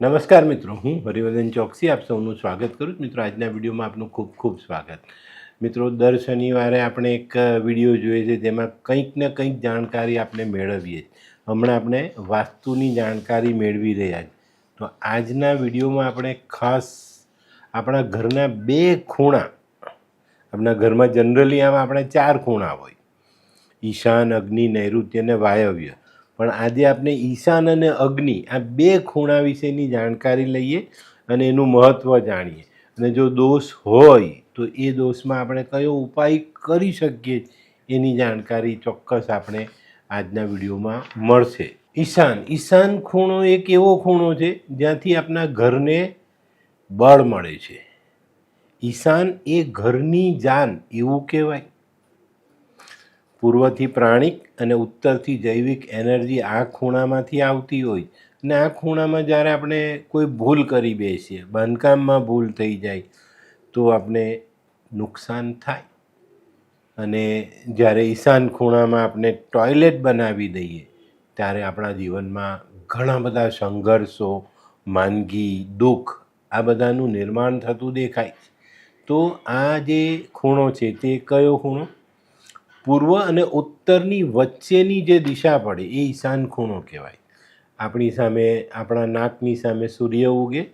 નમસ્કાર મિત્રો, હું હરિવર્ધન ચોકસી, આપ સૌનું સ્વાગત કરું છું. મિત્રો, આજના વિડીયોમાં આપનું ખૂબ ખૂબ સ્વાગત. મિત્રો, દર શનિવારે આપણે એક વીડિયો જોઈએ છે, જેમાં કંઈક ને કંઈક જાણકારી આપણે મેળવીએ હમણાં આપણે વાસ્તુની જાણકારી મેળવી રહ્યા છીએ. તો આજના વિડીયોમાં આપણે ખાસ આપણા ઘરના બે ખૂણા, આપણા ઘરમાં જનરલી આમાં આપણે ચાર ખૂણા હોય. ઈશાન, અગ્નિ, નૈઋત્ય અને વાયવ્ય. પણ આજે આપણે ઈશાન અને અગ્નિ આ બે ખૂણા વિશેની જાણકારી લઈએ અને એનું મહત્ત્વ જાણીએ. અને જો દોષ હોય તો એ દોષમાં આપણે કયો ઉપાય કરી શકીએ એની જાણકારી ચોક્કસ આપણે આજના વિડીયોમાં મળશે. ઈશાન. ઈશાન ખૂણો એક એવો ખૂણો છે જ્યાંથી આપણા ઘરને બળ મળે છે. ઈશાન એ ઘરની જાન, એવું કહેવાય. પૂર્વથી પ્રાણિક અને ઉત્તરથી જૈવિક એનર્જી આ ખૂણામાંથી આવતી હોય અને આ ખૂણામાં જ્યારે આપણે કોઈ ભૂલ કરી બેસીએ, બાંધકામમાં ભૂલ થઈ જાય, તો આપણે નુકસાન થાય. અને જ્યારે ઈશાન ખૂણામાં આપણે ટોયલેટ બનાવી દઈએ, ત્યારે આપણા જીવનમાં ઘણા બધા સંઘર્ષો, માંદગી, દુઃખ આ બધાનું નિર્માણ થતું દેખાય તો આ જે ખૂણો છે તે કયો ખૂણો? પૂર્વ અને ઉત્તરની વચ્ચેની જે દિશા પડે, એ ઈશાન ખૂણો કહેવાય. આપણી સામે, આપણા નાકની સામે સૂર્ય ઉગે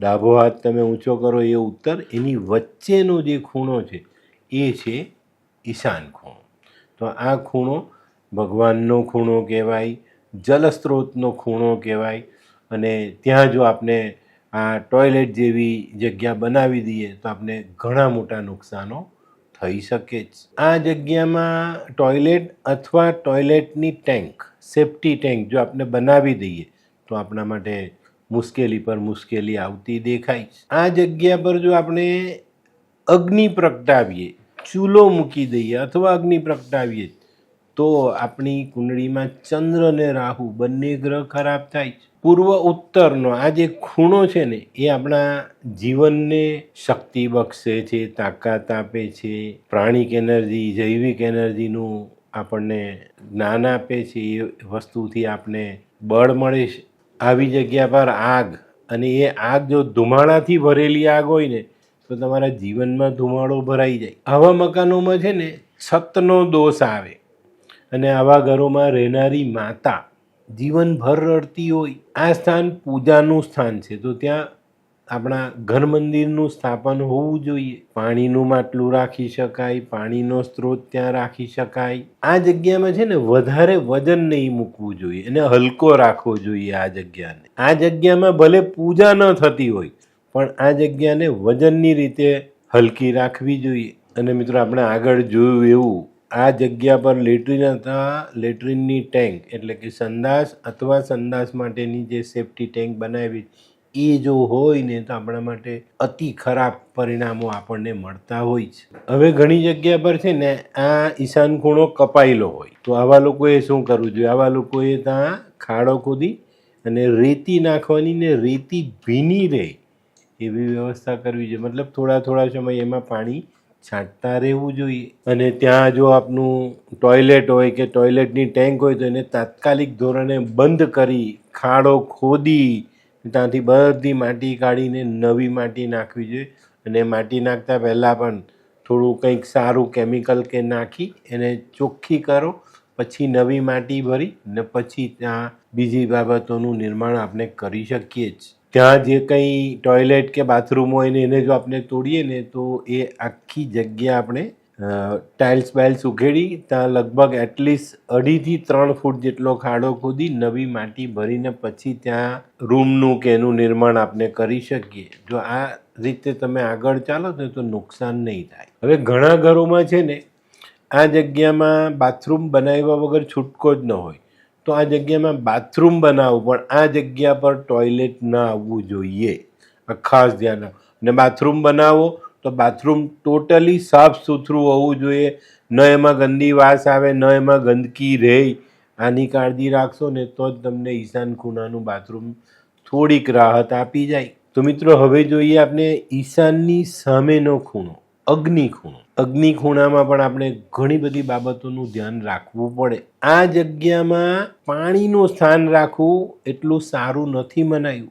ડાભો હાથ તમે ઊંચો કરો, એ ઉત્તર. એની વચ્ચેનો જે ખૂણો છે, એ છે ઈશાન ખૂણો. તો આ ખૂણો ભગવાનનો ખૂણો કહેવાય, જલસ્ત્રોતનો ખૂણો કહેવાય. અને ત્યાં જો આપણે આ ટોયલેટ જેવી જગ્યા બનાવી દઈએ, તો આપણે ઘણા મોટા નુકસાનો થઈ શકે જ. આ જગ્યામાં ટોયલેટ અથવા ટોયલેટની ટેન્ક, સેફ્ટી ટેન્ક જો આપણે બનાવી દઈએ, તો આપણા માટે મુશ્કેલી પર મુશ્કેલી આવતી દેખાય છે. આ જગ્યા પર જો આપણે અગ્નિ પ્રગટાવીએ, ચૂલો મૂકી દઈએ અથવા અગ્નિ પ્રગટાવીએ, તો આપણી કુંડળીમાં ચંદ્ર અને રાહુ બંને ગ્રહ ખરાબ થાય છે. પૂર્વ ઉત્તરનો આ જે ખૂણો છે ને, એ આપણા જીવનને શક્તિ બક્ષે છે, તાકાત આપે છે, પ્રાણિક એનર્જી, જૈવિક એનર્જીનું આપણને જ્ઞાન આપે છે, એ વસ્તુથી આપણે બળ મળે છે. આવી જગ્યા પર આગ, અને એ આગ જો ધુમાડાથી ભરેલી આગ હોય ને, તો તમારા જીવનમાં ધુમાડો ભરાઈ જાય. આવા મકાનોમાં છે ને છતનો દોષ આવે. અને આવા ઘરોમાં રહેનારી માતા જીવનભર રડતી હોય, આ સ્થાન પૂજાનું સ્થાન છે. તો ત્યાં આપણા ઘર મંદિરનું સ્થાપન હોવું જોઈએ. પાણીનું માટલું રાખી શકાય, પાણીનો સ્ત્રોત ત્યાં રાખી શકાય. આ જગ્યામાં છે ને વધારે વજન નહીં મૂકવું જોઈએ અને હલકો રાખવો જોઈએ આ જગ્યાને. આ જગ્યામાં ભલે પૂજા ન થતી હોય, પણ આ જગ્યાને વજનની રીતે હલકી રાખવી જોઈએ. અને મિત્રો, આપણે આગળ જોયું એવું આ જગ્યા પર લેટ્રિન અથવા લેટ્રિનની ટેન્ક એટલે કે સંડાસ અથવા સંડાસ માટેની જે સેફ્ટી ટેન્ક બનાવી, એ જો હોય ને તો આપણા માટે અતિ ખરાબ પરિણામો આપણને મળતા હોય છે. હવે ઘણી જગ્યા પર છે ને આ ઈશાન ખૂણો કપાયેલો હોય. તો આવા લોકોએ શું કરવું જોઈએ? આવા લોકોએ ત્યાં ખાડો ખોદી અને રેતી નાખવાની ને રેતી ભીની રહે એવી વ્યવસ્થા કરવી જોઈએ. મતલબ થોડા થોડા સમય એમાં પાણી છાંટતા રહેવું જોઈએ. અને ત્યાં જો આપનું ટોયલેટ હોય કે ટોયલેટની ટેન્ક હોય તો એને તાત્કાલિક ધોરણે બંધ કરી, ખાડો ખોદી, ત્યાંથી બધી માટી કાઢીને નવી માટી નાખવી જોઈએ. અને માટી નાખતા પહેલાં પણ થોડું કંઈક સારું કેમિકલ કે નાખી એને ચોખ્ખી કરો, પછી નવી માટી ભરી ને પછી ત્યાં બીજી બાબતોનું નિર્માણ આપણે કરી શકીએ જ. ત્યાં જે કંઈ ટોયલેટ કે બાથરૂમ હોય ને એને જો આપણે તોડીએ ને તો એ આખી જગ્યા આપણે ટાઇલ્સ બાઇલ્સ ઉઘેડી, ત્યાં લગભગ એટલીસ્ટ અઢીથી ત્રણ ફૂટ જેટલો ખાડો ખોદી, નવી માટી ભરીને પછી ત્યાં રૂમનું કે એનું નિર્માણ આપણે કરી શકીએ. જો આ રીતે તમે આગળ ચાલો ને તો નુકસાન નહીં થાય. હવે ઘણા ઘરોમાં છે ને, આ જગ્યામાં બાથરૂમ બનાવ્યા વગર છૂટકો જ ન હોય. તો આ જગ્યામાં બાથરૂમ બનાવો, પણ આ જગ્યા પર ટોયલેટ ના આવવું જોઈએ. ખાસ ધ્યાન અને બાથરૂમ બનાવો તો બાથરૂમ ટોટલી સાફ સુથરું હોવું જોઈએ. ન એમાં ગંદી વાસ આવે, ન એમાં ગંદકી રહે, આની કાળજી રાખશો ને તો જ તમને ઈશાન ખૂણાનું બાથરૂમ થોડીક રાહત આપી જાય. તો મિત્રો, હવે જોઈએ આપણે ઈશાનની સામેનો ખૂણો. અગ્નિ ખૂણો. અગ્નિ ખૂણામાં પણ આપણે ઘણી બધી બાબતોનું ધ્યાન રાખવું પડે. આ જગ્યામાં પાણીનું સ્થાન રાખવું એટલું સારું નથી મનાયું.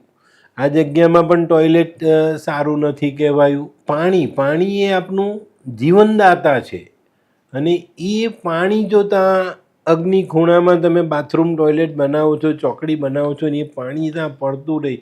આ જગ્યામાં પણ ટોયલેટ સારું નથી કહેવાયું. પાણી પાણી એ આપણું જીવનદાતા છે. અને એ પાણી જો ત્યાં અગ્નિ ખૂણામાં તમે બાથરૂમ, ટોયલેટ બનાવો છો, ચોકડી બનાવો છો ને એ પાણી ત્યાં પડતું રહે,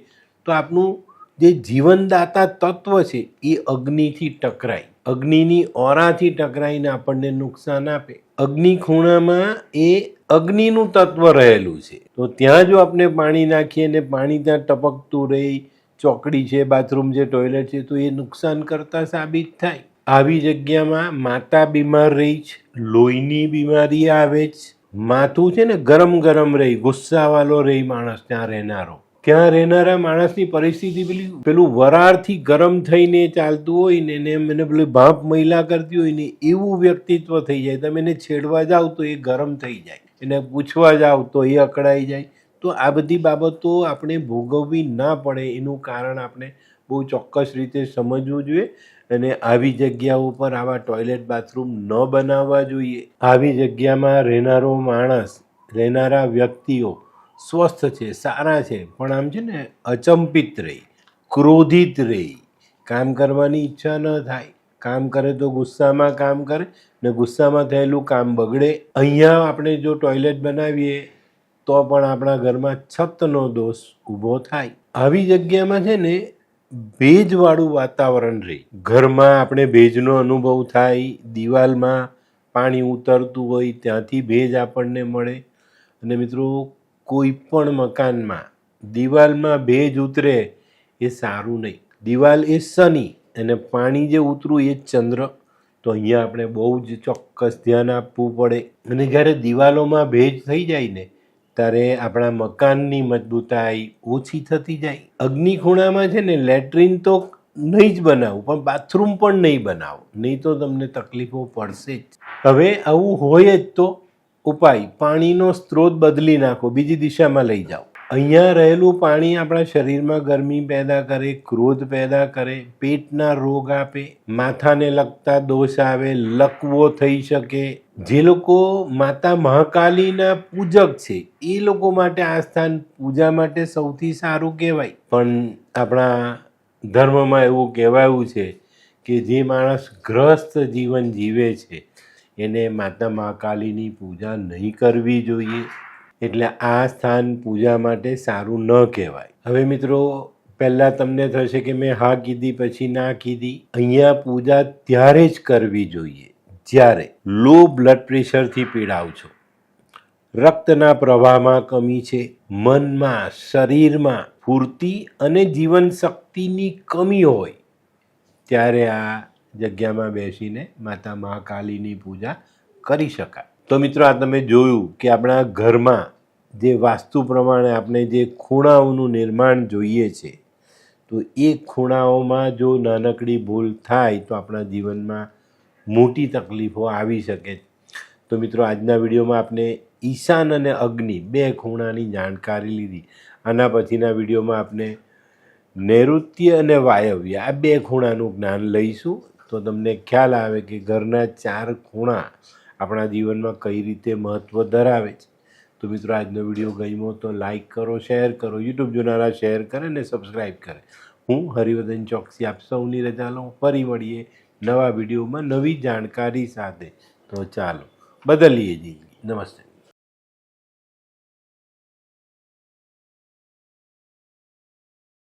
તો આપણું જે જીવનદાતા તત્વ છે એ અગ્નિથી ટકરાય. અગ્નિની ઓરાથી ટકરાઈને આપણને નુકસાન આપે. અગ્નિ ખૂણામાં એ અગ્નિનું તત્વ રહેલું છે. તો ત્યાં જો આપણે પાણી નાખીએ ને પાણી ત્યાં ટપકતું રહે, ચોકડી છે, બાથરૂમ છે, ટોયલેટ છે, તો એ નુકસાન કરતા સાબિત થાય. આવી જગ્યામાં માતા બીમાર રહી છે લોહીની બીમારી આવે જ. માથું છે ને ગરમ ગરમ રહી, ગુસ્સાવાળો રહી માણસ ત્યાં રહેનારો. ત્યાં રહેનારા માણસની પરિસ્થિતિ પેલી પેલું વરાળથી ગરમ થઈને ચાલતું હોય ને એને એને પેલી ભાપ મહિલા કરતી હોય ને એવું વ્યક્તિત્વ થઈ જાય. તમે એને છેડવા જાઓ તો એ ગરમ થઈ જાય. એને પૂછવા જાઓ તો એ અકળાઈ જાય. તો આ બધી બાબતો આપણે ભોગવવી ના પડે એનું કારણ આપણે બહુ ચોક્કસ રીતે સમજવું જોઈએ અને આવી જગ્યાઓ પર આવા ટોયલેટ બાથરૂમ ન બનાવવા જોઈએ. આવી જગ્યામાં રહેનારો માણસ, રહેનારા વ્યક્તિઓ સ્વસ્થ છે, સારા છે, પણ આમ છે ને અચંપિત રહી, ક્રોધિત રહી. કામ કરવાની ઈચ્છા ન થાય. કામ કરે તો ગુસ્સામાં કામ કરે, ને ગુસ્સામાં થયેલું કામ બગડે. અહીંયા આપણે જો ટોયલેટ બનાવીએ, તો પણ આપણા ઘરમાં છતનો દોષ ઊભો થાય. આવી જગ્યામાં છે ને ભેજવાળું વાતાવરણ રહે. ઘરમાં આપણે ભેજનો અનુભવ થાય, દિવાલમાં પાણી ઉતરતું હોય, ત્યાંથી ભેજ આપણને મળે. અને મિત્રો કોઈ પણ મકાનમાં દિવાલમાં ભેજ ઉતરે એ સારું નહીં. દિવાલ એ શનિ અને પાણી જે ઉતરું એ ચંદ્ર. તો અહીંયા આપણે બહુ જ ચોક્કસ ધ્યાન આપવું પડે. અને જ્યારે દિવાલોમાં ભેજ થઈ જાય ને, ત્યારે આપણા મકાનની મજબૂતાઈ ઓછી થતી જાય. અગ્નિ ખૂણામાં છે ને, લેટ્રિન તો નહીં જ બનાવું, પણ બાથરૂમ પણ નહીં બનાવો. નહીં તો તમને તકલીફો પડશે જ. હવે આવું હોય જ તો ઉપાય, પાણીનો સ્ત્રોત બદલી નાખો, બીજી દિશામાં લઈ જાઓ. અહીંયા રહેલું પાણી આપણા શરીરમાં ગરમી પેદા કરે, ક્રોધ પેદા કરે, પેટના રોગ આપે, માથાને લગતા દોષ આવે, લકવો થઈ શકે. જે લોકો માતા મહાકાલીના પૂજક છે, એ લોકો માટે આ સ્થાન પૂજા માટે સૌથી સારું કહેવાય. પણ આપણા ધર્મમાં એવું કહેવાયું છે કે જે માણસ ગ્રસ્ત જીવન જીવે છે એને માતા મહાકાલીની પૂજા નહીં કરવી જોઈએ. એટલે આ સ્થાન પૂજા માટે સારું ન કહેવાય. હવે મિત્રો, પહેલાં તમને થશે કે મેં હા કીધી, પછી ના કીધી. અહીંયા પૂજા ત્યારે જ કરવી જોઈએ. જ્યારે લો બ્લડ પ્રેશરથી પીડાવ છો. રક્તના પ્રવાહમાં કમી છે. મનમાં, શરીરમાં ફૂર્તિ અને જીવન શક્તિની કમી હોય. ત્યારે આ જગ્યામાં બેસીને માતા મહાકાલીની પૂજા કરી શકાય. તો મિત્રો, આ તમે જોયું કે આપણા ઘરમાં જે વાસ્તુ પ્રમાણે આપણે જે ખૂણાઓનું નિર્માણ જોઈએ છે, તો એ ખૂણાઓમાં જો નાનકડી ભૂલ થાય તો આપણા જીવનમાં મોટી તકલીફો આવી શકે. તો મિત્રો, આજના વિડીયોમાં આપણે ઈશાન અને અગ્નિ બે ખૂણાની જાણકારી લીધી. આના પછીના વિડીયોમાં આપણે નૈઋત્ય અને વાયવ્ય આ બે ખૂણાનું જ્ઞાન લઈશું. તો તમને ખ્યાલ આવે કે ઘરના ચાર ખૂણા આપણા જીવનમાં કઈ રીતે મહત્ત્વ ધરાવે છે. તો મિત્રો, આજનો વીડિયો ગમ્યો તો લાઇક કરો, શેર કરો, યુટ્યુબ જોનારા શેર કરે ને સબસ્ક્રાઈબ કરે. હું હરિવર્ધન ચોકસી આપ સૌની રજા લઉં. ફરી મળીએ નવા વિડીયોમાં નવી જાણકારી સાથે. તો ચાલો, બદલીએ જિંદગી. નમસ્તે.